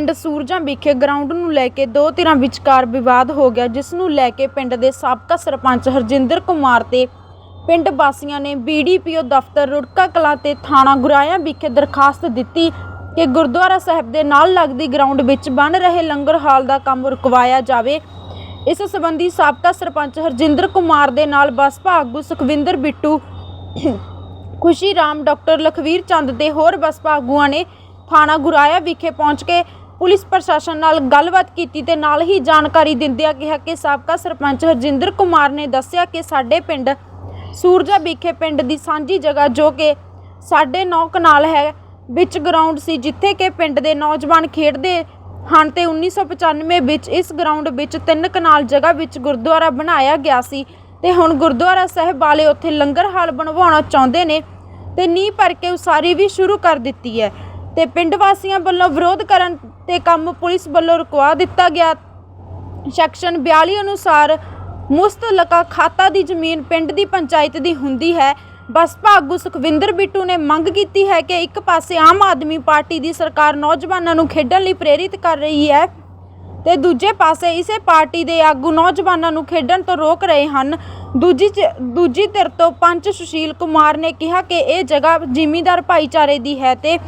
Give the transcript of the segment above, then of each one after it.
ਪਿੰਡ ਸੂਰਜਾਂ ਵਿਖੇ ਗਰਾਊਂਡ ਨੂੰ ਲੈ ਕੇ ਦੋ ਧਿਰਾਂ ਵਿਚਕਾਰ ਵਿਵਾਦ ਹੋ ਗਿਆ, ਜਿਸ ਨੂੰ ਲੈ ਕੇ ਪਿੰਡ ਦੇ ਸਾਬਕਾ ਸਰਪੰਚ ਹਰਜਿੰਦਰ ਕੁਮਾਰ ਤੇ ਪਿੰਡ ਵਾਸੀਆਂ ਨੇ ਬੀਡੀਪੀਓ ਦਫ਼ਤਰ ਰੁੜਕਾ ਕਲਾਂ ਤੇ ਥਾਣਾ ਗੁਰਾਇਆ ਵਿਖੇ ਦਰਖਾਸਤ ਦਿੱਤੀ ਕਿ ਗੁਰਦੁਆਰਾ ਸਾਹਿਬ ਦੇ ਨਾਲ ਲੱਗਦੀ ਗਰਾਊਂਡ ਵਿੱਚ ਬਣ ਰਹੇ ਲੰਗਰ ਹਾਲ ਦਾ ਕੰਮ ਰੁਕਵਾਇਆ ਜਾਵੇ। ਇਸ ਸੰਬੰਧੀ ਸਾਬਕਾ ਸਰਪੰਚ ਹਰਜਿੰਦਰ ਕੁਮਾਰ ਦੇ ਨਾਲ ਬਸਪਾ ਆਗੂ ਸੁਖਵਿੰਦਰ ਬਿੱਟੂ, ਖੁਸ਼ੀ ਰਾਮ, ਡਾਕਟਰ ਲਖਵੀਰ ਚੰਦ ਤੇ ਹੋਰ ਬਸਪਾ ਆਗੂਆਂ ਨੇ ਥਾਣਾ ਗੁਰਾਇਆ ਵਿਖੇ ਪਹੁੰਚ ਕੇ ਪੁਲਿਸ ਪ੍ਰਸ਼ਾਸਨ ਨਾਲ ਗੱਲਬਾਤ ਕੀਤੀ ਤੇ ਨਾਲ ਹੀ ਜਾਣਕਾਰੀ ਦਿੰਦਿਆਂ ਕਿਹਾ ਕਿ ਸਾਬਕਾ ਸਰਪੰਚ ਹਰਜਿੰਦਰ ਕੁਮਾਰ ਨੇ ਦੱਸਿਆ ਕਿ ਸਾਡੇ ਪਿੰਡ ਸੂਰਜਾ ਵਿਖੇ ਪਿੰਡ ਦੀ ਸਾਂਝੀ ਜਗ੍ਹਾ ਜੋ ਕਿ ਸਾਡੇ ਨੌ ਕਨਾਲ ਹੈ, ਵਿੱਚ ਗਰਾਊਂਡ ਸੀ, ਜਿੱਥੇ ਕਿ ਪਿੰਡ ਦੇ ਨੌਜਵਾਨ ਖੇਡਦੇ ਹਨ ਤੇ 1995 ਵਿੱਚ ਇਸ ਗਰਾਊਂਡ ਵਿੱਚ ਤਿੰਨ ਕਨਾਲ ਜਗ੍ਹਾ ਵਿੱਚ ਗੁਰਦੁਆਰਾ ਬਣਾਇਆ ਗਿਆ ਸੀ ਤੇ ਹੁਣ ਗੁਰਦੁਆਰਾ ਸਾਹਿਬ ਵਾਲੇ ਉੱਥੇ ਲੰਗਰ ਹਾਲ ਬਣਵਾਉਣਾ ਚਾਹੁੰਦੇ ਨੇ ਤੇ ਨੀਂਹ ਭਰ ਕੇ ਉਸਾਰੀ ਵੀ ਸ਼ੁਰੂ ਕਰ ਦਿੱਤੀ ਹੈ। ਤੇ ਪਿੰਡ ਵਾਸੀਆਂ ਵੱਲੋਂ ਵਿਰੋਧ ਕਰਨ ਤੇ ਕੰਮ ਪੁਲਿਸ ਵੱਲੋਂ ਰੁਕਵਾ ਦਿੱਤਾ ਗਿਆ। ਸੈਕਸ਼ਨ 42 ਅਨੁਸਾਰ ਮੁਸਤਲਕਾ ਖਾਤਾ ਦੀ ਜ਼ਮੀਨ ਪਿੰਡ ਦੀ ਪੰਚਾਇਤ ਦੀ ਹੁੰਦੀ ਹੈ। ਬਸਪਾ ਆਗੂ ਸੁਖਵਿੰਦਰ ਬਿੱਟੂ ਨੇ ਮੰਗ ਕੀਤੀ ਹੈ ਕਿ ਇੱਕ ਪਾਸੇ ਆਮ ਆਦਮੀ ਪਾਰਟੀ ਦੀ ਸਰਕਾਰ ਨੌਜਵਾਨਾਂ ਨੂੰ ਖੇਡਣ ਲਈ ਪ੍ਰੇਰਿਤ ਕਰ ਰਹੀ ਹੈ ਤੇ ਦੂਜੇ ਪਾਸੇ ਇਸੇ ਪਾਰਟੀ ਦੇ ਆਗੂ ਨੌਜਵਾਨਾਂ ਨੂੰ ਖੇਡਣ ਤੋਂ ਰੋਕ ਰਹੇ ਹਨ। ਦੂਜੀ ਚ- ਦੂਜੀ ਧਿਰ ਤੋਂ ਪੰਚ ਸੁਸ਼ੀਲ ਕੁਮਾਰ ਨੇ ਕਿਹਾ ਕਿ ਇਹ ਜਗ੍ਹਾ ਜ਼ਿਮੀਂਦਾਰ ਭਾਈਚਾਰੇ ਦੀ ਹੈ ਤੇ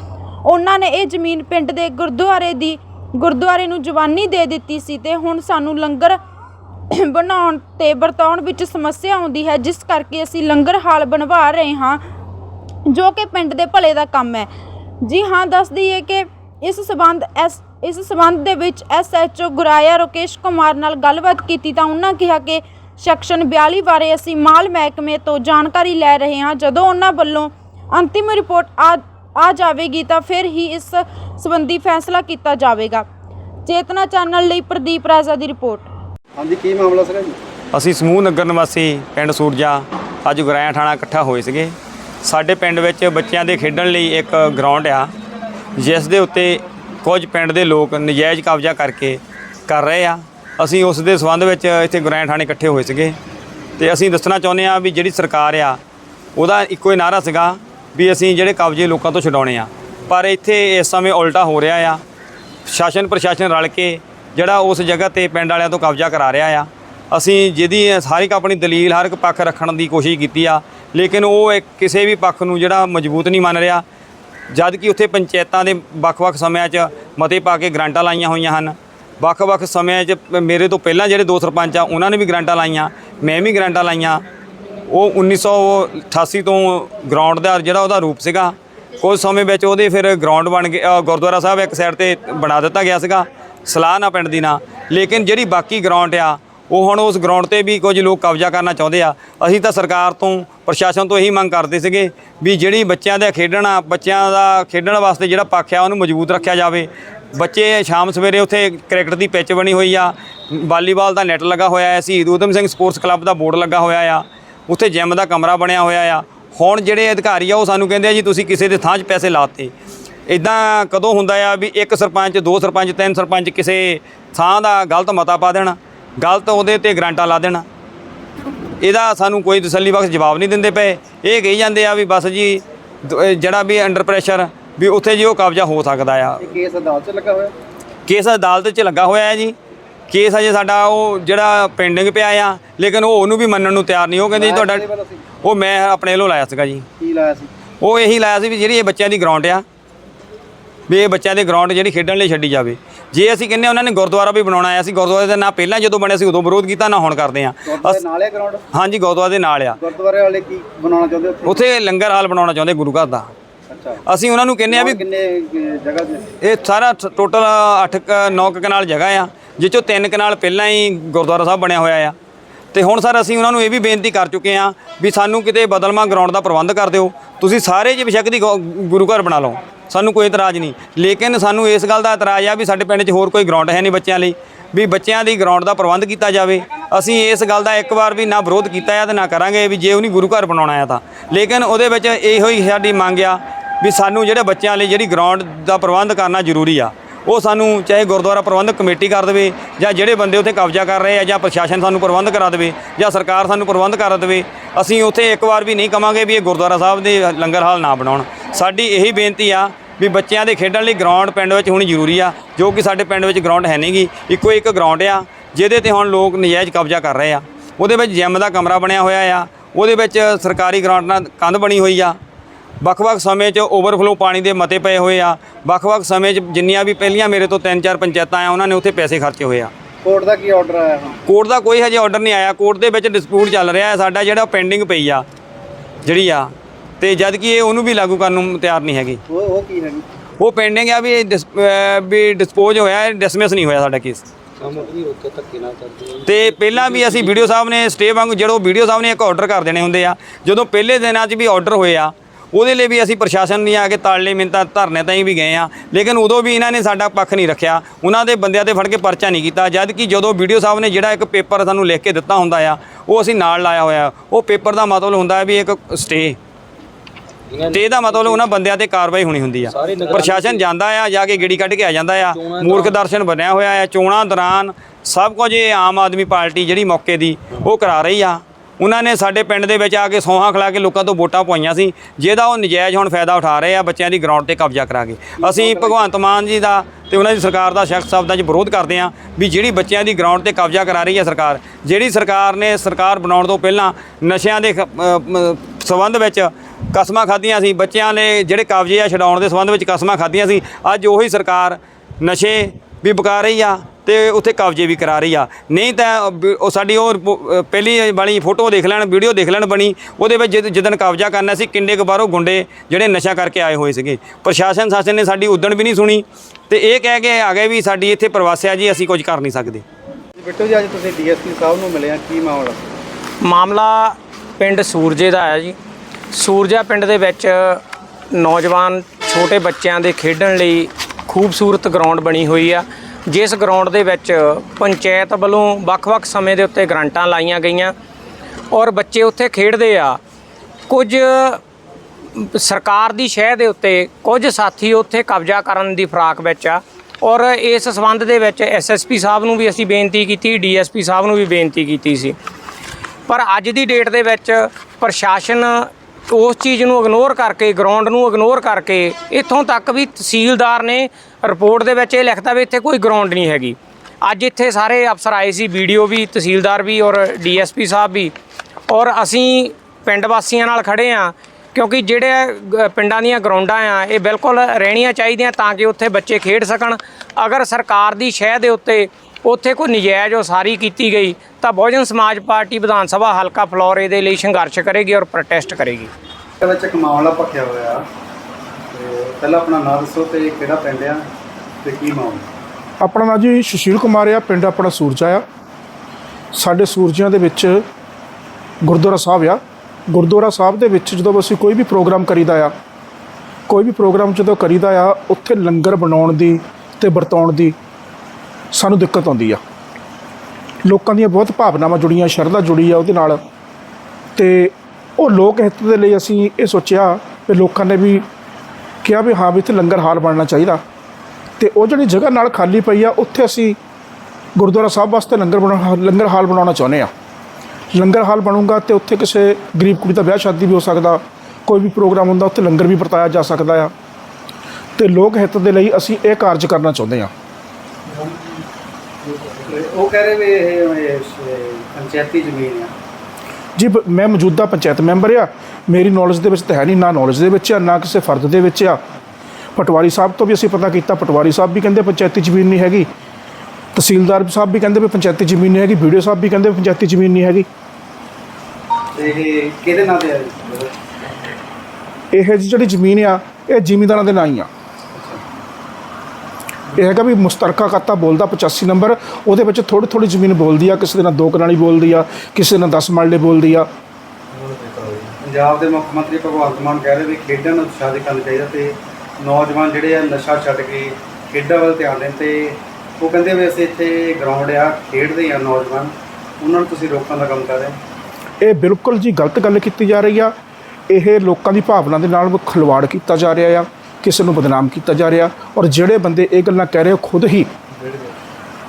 ਉਹਨਾਂ ਨੇ ਇਹ ਜ਼ਮੀਨ ਪਿੰਡ ਦੇ ਗੁਰਦੁਆਰੇ ਦੀ, ਗੁਰਦੁਆਰੇ ਨੂੰ ਜਵਾਨੀ ਦੇ ਦਿੱਤੀ ਸੀ ਤੇ ਹੁਣ ਸਾਨੂੰ ਲੰਗਰ ਬਣਾਉਣ ਤੇ ਵਰਤਾਉਣ ਵਿੱਚ ਸਮੱਸਿਆ ਆਉਂਦੀ ਹੈ, ਜਿਸ ਕਰਕੇ ਅਸੀਂ ਲੰਗਰ ਹਾਲ ਬਣਵਾ ਰਹੇ ਹਾਂ, ਜੋ ਕਿ ਪਿੰਡ ਦੇ ਭਲੇ ਦਾ ਕੰਮ ਹੈ। ਜੀ ਹਾਂ, ਦੱਸ ਦਈਏ ਕਿ ਇਸ ਸਬੰਧ ਐਸ, ਇਸ ਸਬੰਧ ਦੇ ਵਿੱਚ ਐਸਐਚਓ ਗੁਰਾਇਆ ਰੋਕੇਸ਼ ਕੁਮਾਰ ਨਾਲ ਗੱਲਬਾਤ ਕੀਤੀ ਤਾਂ ਉਹਨਾਂ ਕਿਹਾ ਕਿ ਸੈਕਸ਼ਨ 42 ਬਾਰੇ ਅਸੀਂ ਮਾਲ ਮਹਿਕਮੇ ਤੋਂ ਜਾਣਕਾਰੀ ਲੈ ਰਹੇ ਹਾਂ। ਜਦੋਂ ਉਹਨਾਂ ਵੱਲੋਂ ਅੰਤਿਮ ਰਿਪੋਰਟ ਆ ਆ ਜਾਵੇਗੀ ਤਾਂ ਫਿਰ ਹੀ ਇਸ ਸੰਬੰਧੀ ਫੈਸਲਾ ਕੀਤਾ ਜਾਵੇਗਾ। ਚੇਤਨਾ ਚੈਨਲ ਲਈ ਪ੍ਰਦੀਪ ਰਾਜਾ ਦੀ ਰਿਪੋਰਟ। ਹਾਂਜੀ ਕੀ ਮਾਮਲਾ ਸੀਗਾ ਜੀ? ਅਸੀਂ ਸਮੂਹ ਨਗਰ ਨਿਵਾਸੀ ਪਿੰਡ ਸੂਰਜਾ ਅੱਜ ਗੁਰਾਇਆ ਥਾਣਾ ਇਕੱਠਾ ਹੋਏ ਸੀਗੇ। ਸਾਡੇ ਪਿੰਡ ਵਿੱਚ ਬੱਚਿਆਂ ਦੇ ਖੇਡਣ ਲਈ ਇੱਕ ਗਰਾਊਂਡ ਆ ਜਿਸ ਦੇ ਉੱਤੇ ਕੁਝ ਪਿੰਡ ਦੇ ਲੋਕ ਨਜਾਇਜ਼ ਕਬਜ਼ਾ ਕਰਕੇ ਕਰ ਰਹੇ ਆ। ਅਸੀਂ ਉਸ ਦੇ ਸੰਬੰਧ ਵਿੱਚ ਇੱਥੇ ਗੁਰਾਇਆ ਥਾਣੇ ਇਕੱਠੇ ਹੋਏ ਸੀਗੇ। ਤੇ ਅਸੀਂ ਦੱਸਣਾ ਚਾਹੁੰਦੇ ਆ ਵੀ ਜਿਹੜੀ ਸਰਕਾਰ ਆ ਉਹਦਾ ਇੱਕੋ ਹੀ ਨਾਰਾ ਸੀਗਾ ਵੀ ਅਸੀਂ ਜਿਹੜੇ ਕਬਜ਼ੇ ਲੋਕਾਂ ਤੋਂ ਛਡਾਉਣੇ ਆ। ਪਰ ਇੱਥੇ ਇਸ ਸਮੇਂ ਉਲਟਾ ਹੋ ਰਿਹਾ ਆ। ਸ਼ਾਸਨ ਪ੍ਰਸ਼ਾਸਨ ਰਲ ਕੇ ਜਿਹੜਾ ਉਸ ਜਗ੍ਹਾ ਤੇ ਪਿੰਡ ਵਾਲਿਆਂ ਤੋਂ ਕਬਜ਼ਾ ਕਰਾ ਰਿਹਾ ਆ। ਅਸੀਂ ਜਿਹਦੀ ਹਰ ਇੱਕ ਆਪਣੀ ਦਲੀਲ, ਹਰ ਇੱਕ ਪੱਖ ਰੱਖਣ ਦੀ ਕੋਸ਼ਿਸ਼ ਕੀਤੀ ਆ। ਲੇਕਿਨ ਉਹ ਕਿਸੇ ਵੀ ਪੱਖ ਨੂੰ ਜਿਹੜਾ ਮਜ਼ਬੂਤ ਨਹੀਂ ਮੰਨ ਰਿਹਾ। ਜਦ ਕਿ ਉੱਥੇ ਪੰਚਾਇਤਾਂ ਦੇ ਵੱਖ-ਵੱਖ ਸਮਿਆਂ 'ਚ ਮਤੇ ਪਾ ਕੇ ਗ੍ਰਾਂਟਾਂ ਲਾਈਆਂ ਹੋਈਆਂ ਹਨ। ਵੱਖ-ਵੱਖ ਸਮਿਆਂ 'ਚ ਮੇਰੇ ਤੋਂ ਪਹਿਲਾਂ ਜਿਹੜੇ ਦੋ ਸਰਪੰਚ ਆ, ਉਹਨਾਂ ਨੇ ਵੀ ਗ੍ਰਾਂਟਾਂ ਲਾਈਆਂ। ਮੈਂ ਵੀ ਗ੍ਰਾਂਟਾਂ ਲਾਈਆਂ। ਉਹ 1988 ਤੋਂ ਗਰਾਊਂਡ ਦਾ ਜਿਹੜਾ ਉਹਦਾ ਰੂਪ ਸੀਗਾ, ਕੁਝ ਸਮੇਂ ਵਿੱਚ ਉਹਦੇ ਫਿਰ ਗਰਾਊਂਡ ਬਣ ਗਿਆ ਗੁਰਦੁਆਰਾ ਸਾਹਿਬ ਇੱਕ ਸਾਈਡ ਤੇ ਬਣਾ ਦਿੱਤਾ ਗਿਆ ਸੀਗਾ, ਸਲਾਹ ਨਾ ਪਿੰਡ ਦੀ ਨਾ। ਲੇਕਿਨ ਜਿਹੜੀ ਬਾਕੀ ਗਰਾਊਂਡ ਆ, ਉਹ ਹੁਣ ਉਸ ਗਰਾਊਂਡ ਤੇ ਵੀ ਕੁਝ ਲੋਕ ਕਬਜ਼ਾ ਕਰਨਾ ਚਾਹੁੰਦੇ ਆ। ਅਸੀਂ ਤਾਂ ਸਰਕਾਰ ਤੋਂ, ਪ੍ਰਸ਼ਾਸਨ ਤੋਂ ਇਹੀ ਮੰਗ ਕਰਦੇ ਸੀਗੇ ਵੀ ਜਿਹੜੀ ਬੱਚਿਆਂ ਦਾ ਖੇਡਣਾ, ਬੱਚਿਆਂ ਦਾ ਖੇਡਣ ਵਾਸਤੇ ਜਿਹੜਾ ਪੱਖ ਆ, ਉਹਨੂੰ ਮਜ਼ਬੂਤ ਰੱਖਿਆ ਜਾਵੇ। ਬੱਚੇ ਸ਼ਾਮ ਸਵੇਰੇ ਉੱਥੇ ਕ੍ਰਿਕਟ ਦੀ ਪਿੱਚ ਬਣੀ ਹੋਈ ਆ, ਵਾਲੀਬਾਲ ਦਾ ਨੈਟ ਲੱਗਾ ਹੋਇਆ ਹੈ, ਸ਼ਹੀਦ ਊਧਮ ਸਿੰਘ ਸਪੋਰਟਸ ਕਲੱਬ ਦਾ ਬੋਰਡ ਲੱਗਾ ਹੋਇਆ ਆ। ਉੱਥੇ ਜਿਮ ਦਾ ਕਮਰਾ ਬਣਿਆ ਹੋਇਆ ਆ। ਹੁਣ ਜਿਹੜੇ ਅਧਿਕਾਰੀ ਆ ਉਹ ਸਾਨੂੰ ਕਹਿੰਦੇ ਆ ਜੀ ਤੁਸੀਂ ਕਿਸੇ ਦੇ ਥਾਂ 'ਚ ਪੈਸੇ ਲਾਤੇ। ਇਦਾਂ ਕਦੋਂ ਹੁੰਦਾ ਆ ਵੀ ਇੱਕ ਸਰਪੰਚ ਦੋ ਸਰਪੰਚ ਤਿੰਨ ਸਰਪੰਚ ਕਿਸੇ ਥਾਂ ਦਾ ਗਲਤ ਮਤਾ ਪਾ ਦੇਣ ਗਲਤ ਉਹਦੇ ਤੇ ਗਰੰਟਾ ਲਾ ਦੇਣ। ਇਹਦਾ ਸਾਨੂੰ ਕੋਈ ਤਸੱਲੀ ਬਖਸ਼ ਜਵਾਬ ਨਹੀਂ ਦਿੰਦੇ ਪਏ। ਇਹ ਕਹੀ ਜਾਂਦੇ ਆ ਵੀ ਬਸ ਜੀ ਜਿਹੜਾ ਵੀ ਅੰਡਰ ਪ੍ਰੈਸ਼ਰ ਵੀ ਉੱਥੇ ਜੀ ਉਹ ਕਬਜ਼ਾ ਹੋ ਸਕਦਾ ਆ। ਕੇਸ ਅਦਾਲਤ 'ਚ ਲੱਗਾ ਹੋਇਆ? ਕੇਸ ਅਦਾਲਤ 'ਚ ਲੱਗਾ ਹੋਇਆ ਹੈ ਜੀ। ਕੇਸ ਅਜੇ ਸਾਡਾ ਉਹ ਜਿਹੜਾ ਪੈਂਡਿੰਗ ਪਿਆ ਆ ਲੇਕਿਨ ਉਹ ਉਹਨੂੰ ਵੀ ਮੰਨਣ ਨੂੰ ਤਿਆਰ ਨਹੀਂ। ਉਹ ਕਹਿੰਦੇ ਜੀ ਤੁਹਾਡਾ? ਉਹ ਮੈਂ ਆਪਣੇ ਵੱਲੋਂ ਲਾਇਆ ਸੀਗਾ ਜੀ। ਕੀ ਲਾਇਆ ਸੀ? ਉਹ ਇਹੀ ਲਾਇਆ ਸੀ ਵੀ ਜਿਹੜੀ ਇਹ ਬੱਚਿਆਂ ਦੀ ਗਰਾਊਂਡ ਆ ਵੀ ਇਹ ਬੱਚਿਆਂ ਦੀ ਗਰਾਊਂਡ ਜਿਹੜੀ ਖੇਡਣ ਲਈ ਛੱਡੀ ਜਾਵੇ। ਜੇ ਅਸੀਂ ਕਹਿੰਨੇ ਉਹਨਾਂ ਨੇ ਗੁਰਦੁਆਰਾ ਵੀ ਬਣਾਉਣਾ ਆਇਆ ਸੀ ਗੁਰਦੁਆਰੇ ਦਾ ਨਾ ਪਹਿਲਾਂ ਜਦੋਂ ਬਣਿਆ ਸੀ ਉਦੋਂ ਵਿਰੋਧ ਕੀਤਾ ਨਾ ਹੁਣ ਕਰਦੇ ਆ ਗੁਰਦੁਆਰੇ ਨਾਲ ਹੈ ਗਰਾਊਂਡ ਹਾਂਜੀ ਗੁਰਦੁਆਰੇ ਦੇ ਨਾਲ ਆ। ਗੁਰਦੁਆਰੇ ਵਾਲੇ ਕੀ ਬਣਾਉਣਾ ਚਾਹੁੰਦੇ ਉੱਥੇ? ਉੱਥੇ ਲੰਗਰ ਹਾਲ ਬਣਾਉਣਾ ਚਾਹੁੰਦੇ ਗੁਰੂ ਘਰ ਦਾ। ਅੱਛਾ। ਅਸੀਂ ਉਹਨਾਂ ਨੂੰ ਕਹਿੰਨੇ ਆ ਵੀ ਕਿੰਨੇ ਜਗ੍ਹਾ ਇਹ ਸਾਰਾ ਟੋਟਲ 8 9 ਕਨਾਲ ਜਗ੍ਹਾ ਆ। ਜਿਸ ਚੋਂ 3 ਕਨਾਲ ਪਹਿਲਾਂ ਹੀ ਗੁਰਦੁਆਰਾ ਸਾਹਿਬ ਬਣਿਆ ਹੋਇਆ ਆ। ਤੇ ਹੁਣ ਸਰ ਅਸੀਂ ਉਹਨਾਂ ਨੂੰ ਇਹ ਵੀ ਬੇਨਤੀ ਕਰ ਚੁੱਕੇ ਆ ਵੀ ਸਾਨੂੰ ਕਿਤੇ ਬਦਲਮਾ ਗਰਾਊਂਡ ਦਾ ਪ੍ਰਬੰਧ ਕਰ ਦਿਓ। ਤੁਸੀਂ ਸਾਰੇ ਜੀ ਬਿਸ਼ੱਕ ਦੀ ਗੋ- ਗੁਰੂ ਘਰ ਬਣਾ ਲਓ। ਸਾਨੂੰ ਕੋਈ ਇਤਰਾਜ਼ ਨਹੀਂ। ਲੇਕਿਨ ਸਾਨੂੰ ਇਸ ਗੱਲ ਦਾ ਇਤਰਾਜ਼ ਆ ਵੀ ਸਾਡੇ ਪਿੰਡ 'ਚ ਹੋਰ ਕੋਈ ਗਰਾਊਂਡ ਹੈ ਨਹੀਂ ਬੱਚਿਆਂ ਲਈ। ਵੀ ਬੱਚਿਆਂ ਦੀ ਗਰਾਊਂਡ ਦਾ ਪ੍ਰਬੰਧ ਕੀਤਾ ਜਾਵੇ। ਅਸੀਂ ਇਸ ਗੱਲ ਦਾ ਇੱਕ ਵਾਰ ਵੀ ਨਾ ਵਿਰੋਧ ਕੀਤਾ ਆ ਤੇ ਨਾ ਕਰਾਂਗੇ ਵੀ ਜੇ ਉਹ ਗੁਰੂ ਘਰ ਬਣਾਉਣਾ ਆ ਤਾਂ। ਲੇਕਿਨ ਉਹਦੇ ਵਿੱਚ ਇਹੋ ਹੀ ਸਾਡੀ ਮੰਗ ਆ ਵੀ ਸਾਨੂੰ ਜਿਹੜੇ ਬੱਚਿਆਂ ਲਈ ਜਿਹੜੀ ਗਰਾਊਂਡ ਦਾ ਪ੍ਰਬੰਧ ਕਰਨਾ ਜ਼ਰੂਰੀ ਆ। ਉਹ ਸਾਨੂੰ ਚਾਹੇ ਗੁਰਦੁਆਰਾ ਪ੍ਰਬੰਧਕ ਕਮੇਟੀ ਕਰ ਦੇਵੇ ਜਾਂ ਜਿਹੜੇ ਬੰਦੇ ਉੱਥੇ ਕਬਜ਼ਾ ਕਰ ਰਹੇ ਆ ਜਾਂ ਪ੍ਰਸ਼ਾਸਨ ਸਾਨੂੰ ਪ੍ਰਬੰਧ ਕਰਾ ਦੇਵੇ ਜਾਂ ਸਰਕਾਰ ਸਾਨੂੰ ਪ੍ਰਬੰਧ ਕਰ ਦੇਵੇ, ਅਸੀਂ ਉੱਥੇ ਇੱਕ ਵਾਰ ਵੀ ਨਹੀਂ ਕਵਾਂਗੇ ਵੀ ਇਹ ਗੁਰਦੁਆਰਾ ਸਾਹਿਬ ਦੇ ਲੰਗਰ ਹਾਲ ਨਾ ਬਣਾਉਣ। ਸਾਡੀ ਇਹੀ ਬੇਨਤੀ ਆ ਵੀ ਬੱਚਿਆਂ ਦੇ ਖੇਡਣ ਲਈ ਗਰਾਊਂਡ ਪਿੰਡ ਵਿੱਚ ਹੋਣੀ ਜ਼ਰੂਰੀ ਆ, ਜੋ ਕਿ ਸਾਡੇ ਪਿੰਡ ਵਿੱਚ ਗਰਾਊਂਡ ਹੈ ਨਹੀਂਗੀ, ਇੱਕੋ ਇੱਕ ਗਰਾਊਂਡ ਆ, ਜਿਹਦੇ ਤੇ ਹੁਣ ਲੋਕ ਨਜਾਇਜ਼ ਕਬਜ਼ਾ ਕਰ ਰਹੇ ਆ। ਉਹਦੇ ਵਿੱਚ ਜਿਮ ਦਾ ਕਮਰਾ ਬਣਿਆ ਹੋਇਆ ਆ, ਉਹਦੇ ਵਿੱਚ ਸਰਕਾਰੀ ਗਰਾਊਂਡ ਨਾਲ ਕੰਧ ਬਣੀ ਹੋਈ ਆ। ਵੱਖ-ਵੱਖ ਸਮੇਂ 'ਚ ਓਵਰਫਲੋ ਪਾਣੀ ਦੇ ਮਤੇ ਪਏ ਹੋਏ ਆ। ਵੱਖ-ਵੱਖ ਸਮੇਂ 'ਚ ਜਿੰਨੀਆਂ ਵੀ ਪਹਿਲੀਆਂ ਮੇਰੇ ਤੋਂ ਤਿੰਨ ਚਾਰ ਪੰਚਾਇਤਾਂ ਆ ਉਹਨਾਂ ਨੇ ਉੱਥੇ ਪੈਸੇ ਖਰਚੇ ਹੋਏ ਆ। ਕੋਰਟ ਦਾ ਕੀ ਆਰਡਰ ਆਇਆ ਹੁਣ? ਕੋਰਟ ਦਾ ਕੋਈ ਹਜੇ ਆਰਡਰ ਨਹੀਂ ਆਇਆ। ਕੋਰਟ ਦੇ ਵਿੱਚ ਡਿਸਪਿਊਟ ਚੱਲ ਰਿਹਾ ਹੈ। ਸਾਡਾ ਜਿਹੜਾ ਪੈਂਡਿੰਗ ਪਈ ਆ ਜਿਹੜੀ ਆ ਤੇ ਜਦ ਕਿ ਇਹ ਉਹਨੂੰ ਵੀ ਲਾਗੂ ਕਰਨ ਨੂੰ ਤਿਆਰ ਨਹੀਂ ਹੈਗੀ। ਉਹ ਉਹ ਕੀ ਹੈਗੀ ਉਹ ਪੈਂਡਿੰਗ ਆ ਵੀ ਡਿਸ- ਅਹ ਵੀ ਡਿਸਪੋਜ਼ ਹੋਇਆ ਡਿਸਮਿਸ ਨਹੀਂ ਹੋਇਆ ਸਾਡਾ ਕੇਸ ਤੇ ਪਹਿਲਾਂ ਵੀ ਅਸੀਂ ਵੀਡੀਓ ਸਾਹਿਬ ਨੇ ਸਟੇ ਵਾਂਗੂ ਜਿਹੜੋ ਵੀਡੀਓ ਸਾਹਿਬ ਨੇ ਇੱਕ ਆਰਡਰ ਕਰ ਦੇਣੇ ਹੁੰਦੇ ਆ ਜਦੋਂ ਪਹਿਲੇ ਦਿਨਾਂ 'ਚ ਵੀ ਆਰਡਰ ਹੋਏ ਆ ਉਹਦੇ ਲਈ ਵੀ ਅਸੀਂ ਪ੍ਰਸ਼ਾਸਨ ਦੀਆਂ ਆ ਕੇ ਤਾਲੇ ਮਿੰਤਾ ਧਰਨੇ ਤਾਈਂ ਵੀ ਗਏ ਆ। ਲੇਕਿਨ ਉਦੋਂ ਵੀ ਇਹਨਾਂ ਨੇ ਸਾਡਾ ਪੱਖ ਨਹੀਂ ਰੱਖਿਆ। ਉਹਨਾਂ ਦੇ ਬੰਦਿਆਂ ਤੇ ਫੜ ਕੇ ਪਰਚਾ ਨਹੀਂ ਕੀਤਾ ਜਦ ਕਿ ਜਦੋਂ ਵੀਡੀਓ ਸਾਹਿਬ ਨੇ ਜਿਹੜਾ ਇੱਕ ਪੇਪਰ ਸਾਨੂੰ ਲਿਖ ਕੇ ਦਿੱਤਾ ਹੁੰਦਾ ਆ ਉਹ ਅਸੀਂ ਨਾਲ ਲਾਇਆ ਹੋਇਆ। ਉਹ ਪੇਪਰ ਦਾ ਮਤਲਬ ਹੁੰਦਾ ਹੈ ਵੀ ਇੱਕ ਸਟੇ ਤੇ ਇਹਦਾ ਮਤਲਬ ਉਹਨਾਂ ਬੰਦਿਆਂ ਤੇ ਕਾਰਵਾਈ ਹੋਣੀ ਹੁੰਦੀ ਆ। ਪ੍ਰਸ਼ਾਸਨ ਜਾਂਦਾ ਆ ਜਾ ਕੇ ਗੇੜੀ ਕੱਢ ਕੇ ਆ ਜਾਂਦਾ ਆ। ਮੂਰਖ ਦਰਸ਼ਨ ਬਣਿਆ ਹੋਇਆ ਆ ਚੋਣਾਂ ਦੌਰਾਨ ਸਭ ਕੁਝ ਇਹ ਆਮ ਆਦਮੀ ਪਾਰਟੀ ਜਿਹੜੀ ਮੌਕੇ ਦੀ ਉਹ ਕਰਾ ਰਹੀ ਆ। ਉਹਨਾਂ ਨੇ ਸਾਡੇ ਪਿੰਡ ਦੇ ਵਿੱਚ ਆ ਕੇ ਸੌਹਾਂ ਖਿਲਾ ਕੇ ਲੋਕਾਂ ਤੋਂ ਵੋਟਾਂ ਪਵਾਈਆਂ ਸੀ, ਜਿਹਦਾ ਉਹ ਨਜਾਇਜ਼ ਹੁਣ ਫਾਇਦਾ ਉਠਾ ਰਹੇ ਆ, ਬੱਚਿਆਂ ਦੀ ਗਰਾਊਂਡ ਤੇ ਕਬਜ਼ਾ ਕਰਾ ਕੇ। ਅਸੀਂ ਭਗਵੰਤ ਮਾਨ ਜੀ ਦਾ ਤੇ ਉਹਨਾਂ ਦੀ ਸਰਕਾਰ ਦਾ ਸ਼ਖਸ ਸ਼ਬਦਾਂ 'ਚ ਵਿਰੋਧ ਕਰਦੇ ਆ ਵੀ ਜਿਹੜੀ ਬੱਚਿਆਂ ਦੀ ਗਰਾਊਂਡ ਤੇ ਕਬਜ਼ਾ ਕਰਾ ਰਹੀ ਹੈ ਸਰਕਾਰ, ਜਿਹੜੀ ਸਰਕਾਰ ਨੇ ਸਰਕਾਰ ਬਣਾਉਣ ਤੋਂ ਪਹਿਲਾਂ ਨਸ਼ਿਆਂ ਦੇ ਖ- ਸੰਬੰਧ ਵਿੱਚ ਕਸਮਾਂ ਖਾਧੀਆਂ ਸੀ, ਬੱਚਿਆਂ ਨੇ ਜਿਹੜੇ ਕਬਜ਼ੇ ਆ ਛਡਾਉਣ ਦੇ ਸੰਬੰਧ ਵਿੱਚ ਕਸਮਾਂ ਖਾਧੀਆਂ ਸੀ, ਅੱਜ ਉਹੀ ਸਰਕਾਰ ਨਸ਼ੇ ਵੀ ਬਕਾ ਰਹੀ ਆ ਤੇ ਉੱਥੇ ਕਬਜ਼ੇ ਵੀ ਕਰਾ ਰਹੀ ਆ। ਨਹੀਂ ਤਾਂ ਉਹ ਸਾਡੀ ਉਹ ਪਹਿਲੀ ਵਾਲੀ ਫੋਟੋ ਦੇਖ ਲੈਣ ਵੀਡੀਓ ਦੇਖ ਲੈਣ ਬਣੀ। ਉਹਦੇ ਵਿੱਚ ਜਿ- ਜਿੱਦਣ ਕਬਜ਼ਾ ਕਰਨਾ ਸੀ ਕਿੰਨੇ ਕੁ ਬਾਹਰੋਂ ਗੁੰਡੇ ਜਿਹੜੇ ਨਸ਼ਾ ਕਰਕੇ ਆਏ ਹੋਏ ਸੀਗੇ। ਪ੍ਰਸ਼ਾਸਨ ਸ਼ਾਸਨ ਨੇ ਸਾਡੀ ਉਦਣ ਵੀ ਨਹੀਂ ਸੁਣੀ। ਤੇ ਇਹ ਕਹਿ ਕੇ ਆ ਗਏ ਵੀ ਸਾਡੀ ਇੱਥੇ ਪ੍ਰਵਾਸਿਆ ਜੀ ਅਸੀਂ ਕੁਝ ਕਰ ਨਹੀਂ ਸਕਦੇ। ਬਿੱਟੂ ਜੀ ਅੱਜ ਤੁਸੀਂ ਡੀਐਸਪੀ ਸਾਹਿਬ ਨੂੰ ਮਿਲੇ ਆ। ਕੀ ਮਾਮਲਾ? ਮਾਮਲਾ ਪਿੰਡ ਸੂਰਜੇ ਦਾ ਹੈ ਜੀ। ਸੂਰਜਾ ਪਿੰਡ ਦੇ ਵਿੱਚ ਨੌਜਵਾਨ ਛੋਟੇ ਬੱਚਿਆਂ ਦੇ ਖੇਡਣ ਲਈ ਖੂਬਸੂਰਤ ਗਰਾਊਂਡ ਬਣੀ ਹੋਈ ਆ। ਜਿਸ ਗਰਾਊਂਡ ਦੇ ਵਿੱਚ ਪੰਚਾਇਤ ਵੱਲੋਂ ਵੱਖ-ਵੱਖ ਸਮੇਂ ਦੇ ਉੱਤੇ ਗਰੰਟਾਂ ਲਾਈਆਂ ਗਈਆਂ ਔਰ ਬੱਚੇ ਉੱਥੇ ਖੇਡਦੇ ਆ, ਕੁਝ ਸਰਕਾਰ ਦੀ ਸ਼ਹਿ ਦੇ ਉੱਤੇ ਕੁਝ ਸਾਥੀ ਉੱਥੇ ਕਬਜ਼ਾ ਕਰਨ ਦੀ ਫਰਾਕ ਵਿੱਚ ਆ ਔਰ ਇਸ ਸਬੰਧ ਦੇ ਵਿੱਚ ਐਸਐਸਪੀ ਸਾਹਿਬ ਨੂੰ ਵੀ ਅਸੀਂ ਬੇਨਤੀ ਕੀਤੀ ਡੀਐਸਪੀ ਸਾਹਿਬ ਨੂੰ ਵੀ ਬੇਨਤੀ ਕੀਤੀ ਸੀ। ਪਰ ਅੱਜ ਦੀ ਡੇਟ ਦੇ ਵਿੱਚ ਪ੍ਰਸ਼ਾਸਨ ਉਸ ਚੀਜ਼ ਨੂੰ ਇਗਨੋਰ ਕਰਕੇ ਗਰਾਊਂਡ ਨੂੰ ਇਗਨੋਰ ਕਰਕੇ ਇੱਥੋਂ ਤੱਕ ਵੀ ਤਹਿਸੀਲਦਾਰ ਨੇ ਰਿਪੋਰਟ ਦੇ ਵਿੱਚ ਇਹ ਲਿਖਤਾ ਵੀ ਇੱਥੇ ਕੋਈ ਗਰਾਊਂਡ ਨਹੀਂ ਹੈਗੀ। ਅੱਜ ਇੱਥੇ ਸਾਰੇ ਅਫਸਰ ਆਏ ਸੀ ਵੀਡੀਓ ਵੀ, ਤਹਿਸੀਲਦਾਰ ਵੀ ਔਰ ਡੀਐਸਪੀ ਸਾਹਿਬ ਵੀ ਔਰ ਅਸੀਂ ਪਿੰਡ ਵਾਸੀਆਂ ਨਾਲ ਖੜੇ ਆ ਕਿਉਂਕਿ ਜਿਹੜੇ ਪਿੰਡਾਂ ਦੀਆਂ ਗਰਾਊਂਡਾਂ ਆ, ਇਹ ਬਿਲਕੁਲ ਰਹਿਣੀਆਂ ਚਾਹੀਦੀਆਂ ਤਾਂ ਕਿ ਉੱਥੇ ਬੱਚੇ ਖੇਡ ਸਕਣ। ਅਗਰ ਸਰਕਾਰ ਦੀ ਸ਼ਹਿ ਦੇ ਉੱਤੇ ਉੱਥੇ ਕੋਈ ਨਜਾਇਜ਼ ਉਸਾਰੀ ਕੀਤੀ ਗਈ ਤਾਂ ਬਹੁਜਨ ਸਮਾਜ ਪਾਰਟੀ ਵਿਧਾਨ ਸਭਾ ਹਲਕਾ ਫਲੋਰ ਇਹਦੇ ਲਈ ਸੰਘਰਸ਼ ਕਰੇਗੀ ਔਰ ਪ੍ਰੋਟੈਸਟ ਕਰੇਗੀ। ਇਹਦੇ ਵਿੱਚ ਇੱਕ ਮਾਮਲਾ ਭਖਿਆ ਹੋਇਆ। ਤੇ ਪਹਿਲਾਂ ਆਪਣਾ ਨਾਮ ਦੱਸੋ ਤੇ ਕਿਹੜਾ ਪਿੰਡ ਆ ਤੇ ਕੀ ਮਾਮਲਾ? ਆਪਣਾ ਨਾਂ ਜੀ ਸੁਸ਼ੀਲ ਕੁਮਾਰ ਆ ਪਿੰਡ ਆਪਣਾ ਸੂਰਜਾ ਆ। ਸਾਡੇ ਸੂਰਜਿਆਂ ਦੇ ਵਿੱਚ ਗੁਰਦੁਆਰਾ ਸਾਹਿਬ ਆ। ਗੁਰਦੁਆਰਾ ਸਾਹਿਬ ਦੇ ਵਿੱਚ ਜਦੋਂ ਅਸੀਂ ਕੋਈ ਵੀ ਪ੍ਰੋਗਰਾਮ ਕਰੀਦਾ ਆ ਕੋਈ ਵੀ ਪ੍ਰੋਗਰਾਮ ਜਦੋਂ ਕਰੀਦਾ ਆ ਉੱਥੇ ਲੰਗਰ ਬਣਾਉਣ ਦੀ ਤੇ ਵਰਤਾਉਣ ਦੀ ਸਾਨੂੰ ਦਿੱਕਤ ਆਉਂਦੀ ਆ। ਲੋਕਾਂ ਦੀਆਂ ਬਹੁਤ ਭਾਵਨਾਵਾਂ ਜੁੜੀਆਂ, ਸ਼ਰਧਾ ਜੁੜੀ ਆ ਉਹਦੇ ਨਾਲ। ਤੇ ਉਹ ਲੋਕ ਹਿੱਤ ਦੇ ਲਈ ਅਸੀਂ ਇਹ ਸੋਚਿਆ ਕਿ ਲੋਕਾਂ ਨੇ ਵੀ ਕਿਹਾ ਵੀ ਹਾਂ ਵੀ ਇੱਥੇ ਲੰਗਰ ਹਾਲ ਬਣਨਾ ਚਾਹੀਦਾ। ਤੇ ਉਹ ਜਿਹੜੀ ਜਗ੍ਹਾ ਨਾਲ ਖਾਲੀ ਪਈ ਆ, ਉੱਥੇ ਅਸੀਂ ਗੁਰਦੁਆਰਾ ਸਾਹਿਬ ਵਾਸਤੇ ਲੰਗਰ ਬਣਾ, ਲੰਗਰ ਹਾਲ ਬਣਾਉਣਾ ਚਾਹੁੰਦੇ ਆ। ਲੰਗਰ ਹਾਲ ਬਣੂਗਾ ਤੇ ਉੱਥੇ ਕਿਸੇ ਗਰੀਬ ਕੁੜੀ ਦਾ ਵਿਆਹ ਸ਼ਾਦੀ ਵੀ ਹੋ ਸਕਦਾ, ਕੋਈ ਵੀ ਪ੍ਰੋਗਰਾਮ ਹੁੰਦਾ, ਉੱਥੇ ਲੰਗਰ ਵੀ ਵਰਤਾਇਆ ਜਾ ਸਕਦਾ ਆ। ਤੇ ਲੋਕ ਹਿੱਤ ਦੇ ਲਈ ਅਸੀਂ ਇਹ ਕਾਰਜ ਕਰਨਾ ਚਾਹੁੰਦੇ ਆ। ਉਹ ਕਹਿ ਰਹੇ ਵੀ ਇਹ ਇਹ ਪੰਚਾਇਤੀ ਜ਼ਮੀਨ ਆ। ਜੀ ਬ- ਮੈਂ ਮੌਜੂਦਾ ਪੰਚਾਇਤ ਮੈਂਬਰ ਆ। ਮੇਰੀ ਨੌਲੇਜ ਦੇ ਵਿੱਚ ਤਾਂ ਹੈ ਨਹੀਂ ਨਾ ਨੌਲੇਜ ਦੇ ਵਿੱਚ ਆ ਨਾ ਕਿਸੇ ਫਰਦ ਦੇ ਵਿੱਚ ਆ। ਪਟਵਾਰੀ ਸਾਹਿਬ ਤੋਂ ਵੀ ਅਸੀਂ ਪਤਾ ਕੀਤਾ ਪਟਵਾਰੀ ਸਾਹਿਬ ਵੀ ਕਹਿੰਦੇ ਪੰਚਾਇਤੀ ਜ਼ਮੀਨ ਨਹੀਂ ਹੈਗੀ। ਤਹਿਸੀਲਦਾਰ ਸਾਹਿਬ ਵੀ ਕਹਿੰਦੇ ਵੀ ਪੰਚਾਇਤੀ ਜ਼ਮੀਨ ਨਹੀਂ ਹੈਗੀ ਵੀਡੀਓ ਸਾਹਿਬ ਵੀ ਕਹਿੰਦੇ ਵੀ ਪੰਚਾਇਤੀ ਜ਼ਮੀਨ ਨਹੀਂ ਹੈਗੀ। ਤੇ ਇਹ ਕਿਹਦੇ ਨਾਂ ਤੇ ਆ? ਇਹ ਜੀ ਜਿਹੜੀ ਜ਼ਮੀਨ ਆ ਇਹ ਜ਼ਿਮੀਂਦਾਰਾਂ ਦੇ ਨਾਂ ਹੀ ਆ। ਇਹ ਹੈਗਾ ਵੀ ਮੁਸ਼ਤਰਕਾ ਖਾਤਾ ਬੋਲਦਾ 85 ਨੰਬਰ ਉਹਦੇ ਵਿੱਚ ਥੋੜੀ ਥੋੜੀ ਜ਼ਮੀਨ ਬੋਲਦੀ ਆ ਕਿਸੇ ਦੇ ਨਾਲ ਦੋ ਕਨਾਲੀ ਬੋਲਦੀ ਆ ਕਿਸੇ ਨਾਲ 10 ਮਰਲੇ ਬੋਲਦੀ ਆ। ਪੰਜਾਬ ਦੇ ਮੁੱਖ ਮੰਤਰੀ ਭਗਵੰਤ ਮਾਨ ਕਹਿ ਰਹੇ ਵੀ ਖੇਡਾਂ ਨੂੰ ਉਤਸ਼ਾਹ ਕਰਨਾ ਚਾਹੀਦਾ ਤੇ ਨੌਜਵਾਨ ਜਿਹੜੇ ਆ ਨਸ਼ਾ ਛੱਡ ਕੇ ਖੇਡਾਂ ਵੱਲ ਧਿਆਨ ਦੇਣ ਤੇ ਉਹ ਕਹਿੰਦੇ ਵੀ ਅਸੀਂ ਇੱਥੇ ਗਰਾਊਂਡ ਆ ਖੇਡਦੇ ਆ ਨੌਜਵਾਨ ਉਹਨਾਂ ਨੂੰ ਤੁਸੀਂ ਰੋਕਣ ਦਾ ਕੰਮ ਕਰ ਰਹੇ ਇਹ ਬਿਲਕੁਲ ਜੀ ਗਲਤ ਗੱਲ ਕੀਤੀ ਜਾ ਰਹੀ ਆ। ਇਹ ਲੋਕਾਂ ਦੀ ਭਾਵਨਾ ਦੇ ਨਾਲ ਖਿਲਵਾੜ ਕੀਤਾ ਜਾ ਰਿਹਾ ਆ। ਕਿਸੇ ਨੂੰ ਬਦਨਾਮ ਕੀਤਾ ਜਾ ਰਿਹਾ ਔਰ ਜਿਹੜੇ ਬੰਦੇ ਇਹ ਗੱਲਾਂ ਕਹਿ ਰਹੇ ਖੁਦ ਹੀ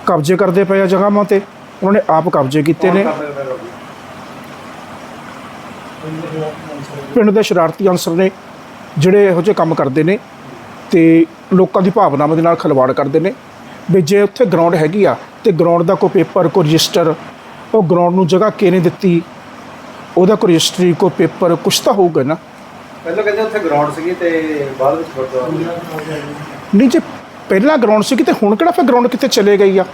ਕਬਜ਼ੇ ਕਰਦੇ ਪਏ ਆ ਜਗ੍ਹਾਵਾਂ ਤੇ। ਉਹਨਾਂ ਨੇ ਆਪ ਕਬਜ਼ੇ ਕੀਤੇ ਨੇ। ਪਿੰਡ ਦੇ ਸ਼ਰਾਰਤੀ ਅਨਸਰ ਨੇ ਜਿਹੜੇ ਇਹੋ ਜਿਹੇ ਕੰਮ ਕਰਦੇ ਨੇ ਤੇ ਲੋਕਾਂ ਦੀ ਭਾਵਨਾਵਾਂ ਦੇ ਨਾਲ ਖਿਲਵਾੜ ਕਰਦੇ ਨੇ। ਵੀ ਜੇ ਉੱਥੇ ਗਰਾਊਂਡ ਹੈਗੀ ਆ ਤੇ ਗਰਾਊਂਡ ਦਾ ਕੋਈ ਪੇਪਰ ਕੋਈ ਰਜਿਸਟਰ ਉਹ ਗਰਾਊਂਡ ਨੂੰ ਜਗ੍ਹਾ ਕਿਹਨੇ ਦਿੱਤੀ? ਉਹਦਾ ਕੋਈ ਰਜਿਸਟਰੀ ਕੋਈ ਪੇਪਰ ਕੁਛ ਤਾਂ ਹੋਊਗਾ ਨਾ। ਪਹਿਲਾਂ ਕਹਿੰਦੇ ਉੱਥੇ ਗਰਾਊਂਡ ਸੀਗੀ ਤੇ ਬਾਅਦ ਵਿੱਚ ਗੁਰਦੁਆਰਾ ਨਹੀਂ, ਜੇ ਪਹਿਲਾਂ ਗਰਾਊਂਡ ਸੀਗੀ ਤੇ ਹੁਣ ਕਿਹੜਾ ਫਿਰ ਗਰਾਊਂਡ ਕਿੱਥੇ ਚਲੇ ਗਈ ਆ?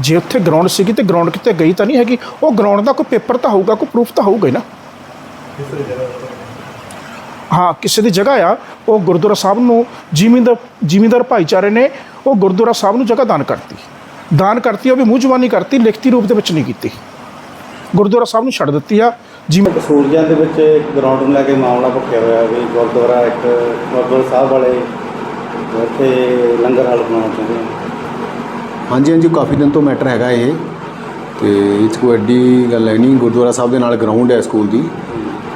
ਜੇ ਉੱਥੇ ਗਰਾਊਂਡ ਸੀਗੀ ਤੇ ਗਰਾਊਂਡ ਕਿਤੇ ਗਈ ਤਾਂ ਨਹੀਂ ਹੈਗੀ। ਉਹ ਗਰਾਊਂਡ ਦਾ ਕੋਈ ਪੇਪਰ ਤਾਂ ਹੋਊਗਾ, ਕੋਈ ਪ੍ਰੂਫ ਤਾਂ ਹੋਊਗਾ ਹੀ ਨਾ। ਹਾਂ, ਕਿਸੇ ਦੀ ਜਗ੍ਹਾ ਆ। ਉਹ ਗੁਰਦੁਆਰਾ ਸਾਹਿਬ ਨੂੰ ਜ਼ਿਮੀਂਦਾਰ ਜ਼ਿਮੀਂਦਾਰ ਭਾਈਚਾਰੇ ਨੇ ਉਹ ਗੁਰਦੁਆਰਾ ਸਾਹਿਬ ਨੂੰ ਜਗ੍ਹਾ ਦਾਨ ਕਰਤੀ। ਦਾਨ ਕਰਤੀ, ਉਹ ਵੀ ਮੂੰਹ ਜ਼ੁਬਾਨੀ ਕਰਤੀ, ਲਿਖਤੀ ਰੂਪ ਦੇ ਵਿੱਚ ਨਹੀਂ ਕੀਤੀ। ਗੁਰਦੁਆਰਾ ਸਾਹਿਬ ਨੂੰ ਛੱਡ ਦਿੱਤੀ ਆ। ਜਿਵੇਂ ਸੂਰਜਾਂ ਦੇ ਵਿੱਚ ਗਰਾਊਂਡ ਨੂੰ ਲੈ ਕੇ ਮਾਮਲਾ ਭੁੱਕਿਆ ਹੋਇਆ ਵੀ ਗੁਰਦੁਆਰਾ ਇੱਕ ਗੁਰਦੁਆਰਾ ਸਾਹਿਬ ਵਾਲੇ ਉੱਥੇ ਲੰਗਰ ਹਾਲ ਬਣਾਉਣਾ ਚਾਹੁੰਦੇ ਆ। ਹਾਂਜੀ ਹਾਂਜੀ ਕਾਫੀ ਦਿਨ ਤੋਂ ਮੈਟਰ ਹੈਗਾ ਇਹ ਤੇ ਇਹ 'ਚ ਕੋਈ ਐਡੀ ਗੱਲ ਹੈ ਨਹੀਂ। ਗੁਰਦੁਆਰਾ ਸਾਹਿਬ ਦੇ ਨਾਲ ਗਰਾਊਂਡ ਹੈ ਸਕੂਲ ਦੀ।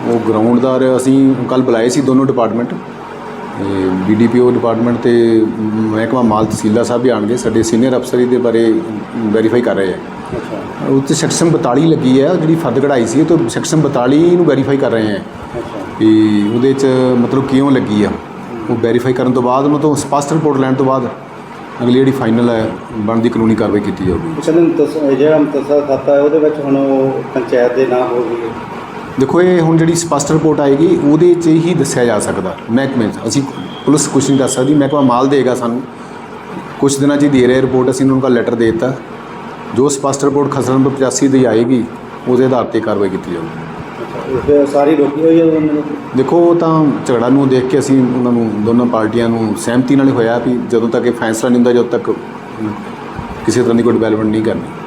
ਉਹ ਗਰਾਊਂਡ ਦਾ ਅਸੀਂ ਕੱਲ ਬੁਲਾਏ ਸੀ ਦੋਨੋਂ ਡਿਪਾਰਟਮੈਂਟ ਬੀਡੀਪੀਓ ਡਿਪਾਰਟਮੈਂਟ ਤੇ ਮਹਿਕਮਾ ਮਾਲ ਤਹਿਸੀਲਦਾਰ ਸਾਹਿਬ ਵੀ ਆਣਗੇ ਸਾਡੇ ਸੀਨੀਅਰ ਅਫਸਰ ਇਹਦੇ ਬਾਰੇ ਵੈਰੀਫਾਈ ਕਰ ਰਹੇ ਅੱਛਾ। ਉਹ 'ਤੇ ਸੈਕਸ਼ਨ 42 ਲੱਗੀ ਹੈ ਜਿਹੜੀ ਫਰਦ ਕਢਾਈ ਸੀ ਉਹ ਤੋਂ ਸੈਕਸ਼ਨ 42 ਨੂੰ ਵੈਰੀਫਾਈ ਕਰ ਰਹੇ ਹੈ। ਵੀ ਉਹਦੇ 'ਚ ਮਤਲਬ ਕਿਉਂ ਲੱਗੀ ਆ? ਉਹ ਵੈਰੀਫਾਈ ਕਰਨ ਤੋਂ ਬਾਅਦ ਉਹਨਾਂ ਤੋਂ ਸਪਸ਼ਟ ਰਿਪੋਰਟ ਲੈਣ ਤੋਂ ਬਾਅਦ ਅਗਲੀ ਜਿਹੜੀ ਫਾਈਨਲ ਹੈ ਬਣਦੀ ਕਾਨੂੰਨੀ ਕਾਰਵਾਈ ਕੀਤੀ ਜਾਊਗੀ। ਮੁਤਸ- ਜਿਹੜਾ ਮੁਤਸਾ ਖਾਤਾ ਹੈ ਉਹਦੇ ਵਿੱਚ ਹੁਣ ਉਹ ਪੰਚਾਇਤ ਦੇ ਨਾਂ ਹੋ ਗਈ ਦੇਖੋ ਇਹ ਹੁਣ ਜਿਹੜੀ ਸਪਸ਼ਟ ਰਿਪੋਰਟ ਆਏਗੀ ਉਹਦੇ 'ਚ ਹੀ ਦੱਸਿਆ ਜਾ ਸਕਦਾ ਮਹਿਕਮੇ 'ਚ। ਅਸੀਂ ਪੁਲਿਸ ਕੁਛ ਨਹੀਂ ਦੱਸ ਸਕਦੀ ਮਹਿਕਮਾ ਮਾਲ ਦੇਗਾ ਸਾਨੂੰ। ਕੁਝ ਦਿਨਾਂ 'ਚ ਹੀ ਦੇ ਰਹੇ ਰਿਪੋਰਟ ਅਸੀਂ ਉਹਨਾਂ ਨੂੰ ਲੈਟਰ ਦੇ ਦਿੱਤਾ। ਜੋ ਸਪਸ਼ਟ ਰਿਪੋਰਟ ਖਸਰਾ ਨੰਬਰ 85 ਦੀ ਆਏਗੀ ਉਹਦੇ ਆਧਾਰ ਤੇ ਕਾਰਵਾਈ ਕੀਤੀ ਜਾਊਗੀ। ਫਿਰ ਸਾਰੀ ਰੋਕੀ ਹੋਈ ਹੈ ਉਹਨਾਂ ਨੇ? ਦੇਖੋ ਉਹ ਤਾਂ ਝਗੜਾ ਨੂੰ ਦੇਖ ਕੇ ਅਸੀਂ ਉਹਨਾਂ ਨੂੰ ਦੋਨੋਂ ਪਾਰਟੀਆਂ ਨੂੰ ਸਹਿਮਤੀ ਨਾਲ ਹੀ ਹੋਇਆ ਵੀ ਜਦੋਂ ਤੱਕ ਇਹ ਫੈਸਲਾ ਨਹੀਂ ਹੁੰਦਾ ਜਦੋਂ ਤੱਕ ਕਿਸੇ ਤਰ੍ਹਾਂ ਦੀ ਕੋਈ ਡਿਵੈਲਪਮੈਂਟ ਨਹੀਂ ਕਰਨੀ।